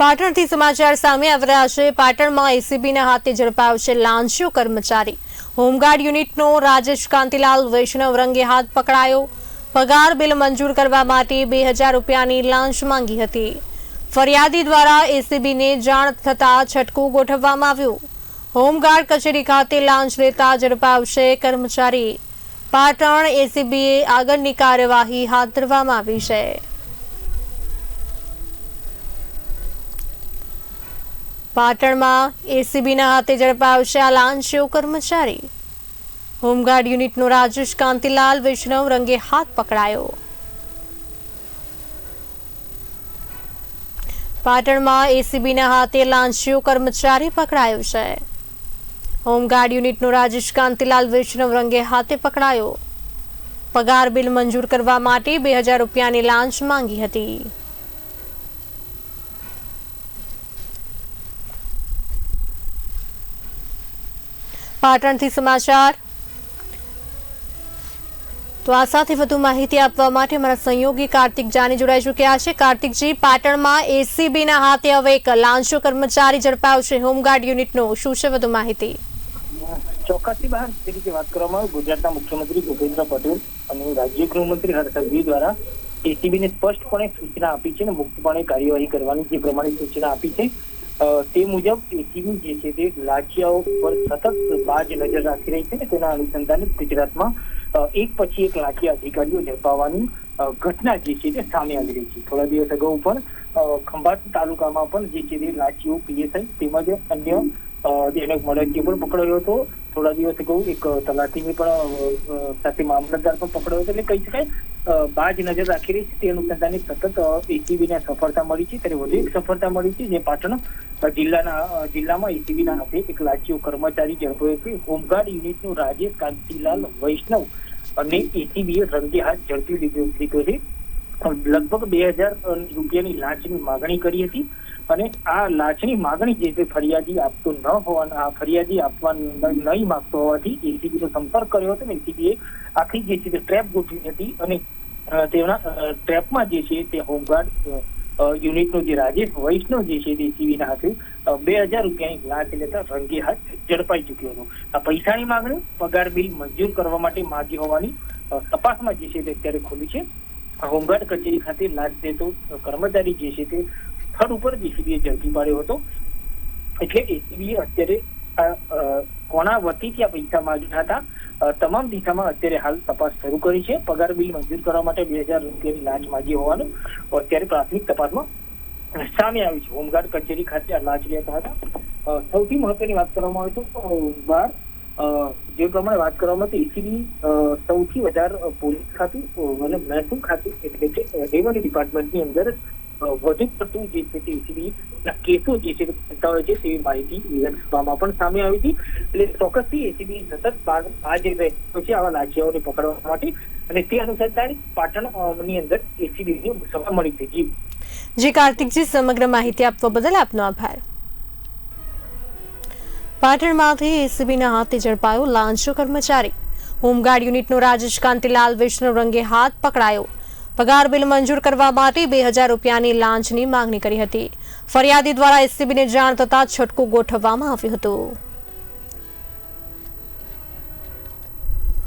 પાટણથી સમાચાર સામે આવ્યા છે. પાટણમાં એસીબીના હાથે ઝડપાયો છે લાંચિયો કર્મચારી. હોમગાર્ડ યુનિટનો રાજેશ કાંતિલાલ વૈષ્ણવ રંગે હાથ પકડાયો. પગાર બિલ મંજૂર કરવા માટે બે હજાર રૂપિયાની લાંચ માંગી હતી. ફરિયાદી દ્વારા એસીબીને જાણ થતાં છટકું ગોઠવવામાં આવ્યું. હોમગાર્ડ કચેરી ખાતે લાંચ લેતા ઝડપાયો છે કર્મચારી. પાટણ એસીબીએ આગળની કાર્યવાહી હાથ ધરવામાં આવી છે. પાટણમાં એસીબીના હાથે ઝડપાવશે આ લાંચીઓ કર્મચારી. હોમગાર્ડ યુનિટનો રાજેશ કાંતિલાલ વૈષ્ણવ રંગે હાથ પકડાયો. પાટણમાં એસીબીના હાથે લાંચીઓ કર્મચારી પકડાયો છે. હોમગાર્ડ યુનિટનો રાજેશ કાંતિલાલ વૈષ્ણવ રંગે હાથે પકડાયો. પગાર બિલ મંજૂર કરવા માટે બે હજાર રૂપિયાની લાંચ માંગી હતી. પાટણથી સમાચાર. તો આ સાથે વધુ માહિતી આપવા માટે અમારા સંયોગી કાર્તિક જાની જોડાઈ ચૂક્યા છે. કાર્તિકજી, પાટણમાં એસીબીના હાથે હવે એક લાંચો કર્મચારી ઝડપાયો છે. હોમગાર્ડ યુનિટનો શું છે વધુ માહિતી? ચોક્કસથી બહાર જે વાત કરવામાં આવી, ગુજરાતના મુખ્યમંત્રી ભૂપેન્દ્ર પટેલ અને રાજ્ય ગૃહમંત્રી હર્ષદજી દ્વારા એસીબી ને સ્પષ્ટપણે સૂચના આપી છે અને મુક્તપણે કાર્યવાહી કરવાની જે પ્રમાણે સૂચના આપી છે તે મુજબ એસીબી જે છે તે લાઠિયાઓ પર સતત બાજ નજર રાખી રહી છે અને તેના અનુસંધાને ગુજરાતમાં એક પછી એક લાઠિયા અધિકારીઓ ઝડપાવવાની ઘટના જે છે તે સામે આવી રહી છે. થોડા દિવસ અગાઉ પણ ખંભાત તાલુકામાં પણ જે છે તે લાઠીઓ પીએસઆઈ તેમજ અન્ય જેને મળતિયો પણ પકડાયો હતો. થોડા દિવસ અગાઉ એક તલાટીની પણ સાથે મામલતદાર પણ પકડાયો હતો. એટલે કહી શકાય બાજ નજર રાખી રહી છે. તે અનુસંધાને સતત એસીબી ને સફળતા મળી છે. ત્યારે વધુ એક સફળતા મળી છે જે પાટણ જિલ્લાના જિલ્લામાં એસીબી ના હાથે એક લાચીઓ કર્મચારી ઝડપાયો છે હોમગાર્ડ યુનિટનું રાજેશ કાંતિલાલ વૈષ્ણવ અને એસીબીએ રંગે હાથ ઝડપી લીધો લીધો છે. લગભગ બે હજાર રૂપિયાની લાંચની માગણી કરી હતી અને આ લાંચની માગણી જે છે ફરિયાદી આપતો ન હોવાના, આ ફરિયાદી આપવા નહીં માગતો હોવાથી એસીબી નો સંપર્ક કર્યો હતો ને એસીબીએ આખી જે છે તે ટ્રેપ ગોઠવી હતી અને તેના ટ્રેપમાં જે છે તે હોમગાર્ડ યુનિટનો જે રાજેશ વૈષ્ણવ છે તે સીવીના હાથે બે હજાર રૂપિયાની લાંચ લેતા રંગે હાથ ઝડપાઈ ચૂક્યો હતો. આ પૈસાની માગણી, પગાર બિલ મંજૂર કરવા માટે માગી હોવાની તપાસમાં જે છે તે અત્યારે ખુલી છે. હોમગાર્ડ કચેરી ખાતે લાંચ દેતો કર્મચારી જે છે તે સ્થળ ઉપર જેસીબીએ ઝડપી પાડ્યો હતો. એટલે એસીબીએ અત્યારે કોના વતીથી આ પૈસા માંગ્યા હતા? તમામ દિશામાં અત્યારે હાલ તપાસ શરૂ કરી છે. પગાર બિલ મંજૂર કરવા માટે બે હજાર રૂપિયાની લાંચ માંગી હોવાનું અત્યારે પ્રાથમિક તપાસમાં સામે આવ્યું છે. હોમગાર્ડ કચેરી ખાતે લાંચ લેતા હતા. સૌથી મહત્વની વાત કરવામાં આવે તો બાર જે પ્રમાણે વાત કરવામાં આવે તો એસીબી સૌથી વધારે પોલીસ ખાતું અને મહેસૂલ ખાતું એટલે કે રેવન્યુ ડિપાર્ટમેન્ટની અંદર વધુ પડતું જે છે તે એસીબી ના કેસો જે છે બનતા છે તેવી માહિતી વિધાનસભામાં પણ સામે આવી હતી. એટલે ચોક્કસથી એસીબી સતત આ જે રહેતો છે આવા લાઠીઓને પકડવા માટે અને તે અનુસંધાને પાટણની અંદર એસીબી ની સભા મળી હતી જી. જી, કાર્તિકજી, સમગ્ર માહિતી આપવા બદલ આપનો આભાર. પાટણમાંથી એસીબીના હાથે ઝડપાયો લાંચો કર્મચારી. હોમગાર્ડ યુનિટનો રાજેશ કાંતિલાલ વૈષ્ણવ રંગે હાથ પકડાયો. પગાર બિલ મંજૂર કરવા માટે બે હજાર રૂપિયાની લાંચની માંગણી કરી હતી. ફરિયાદી દ્વારા એસીબીને જાણ થતાં છટકું ગોઠવવામાં આવ્યું હતું.